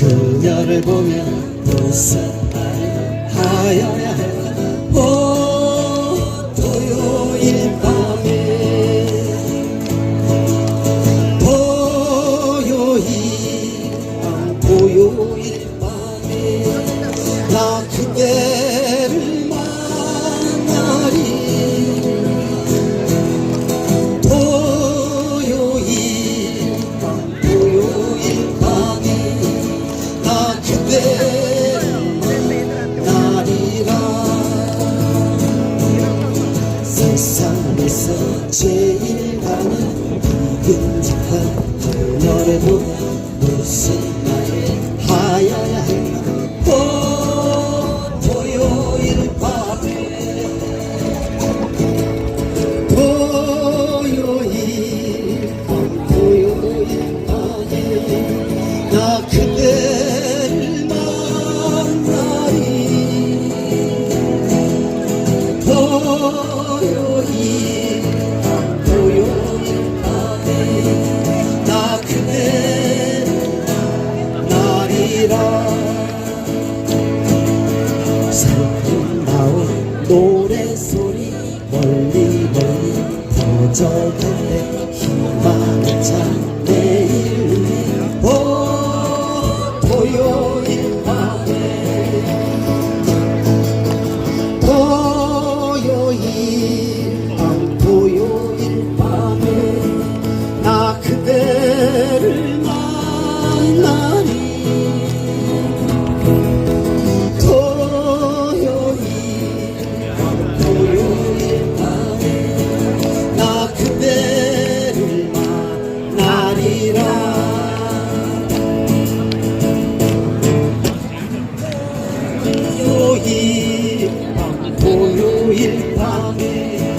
그녀를 보면 부산 하여야 해. 오 토요일 밤에 토요일 밤 토요일 밤에 나 세상에서 제일 가는 끈적한 그날에도 무슨 날에 하여야 할까? 또 토요일 밤에 토요일 토요일 밤에 나 그댈 만나리. 토 슬픈 마음 노래소리 멀리 멀리 퍼져간대 희망을 찾 내일 우리 오 토요일 will be found.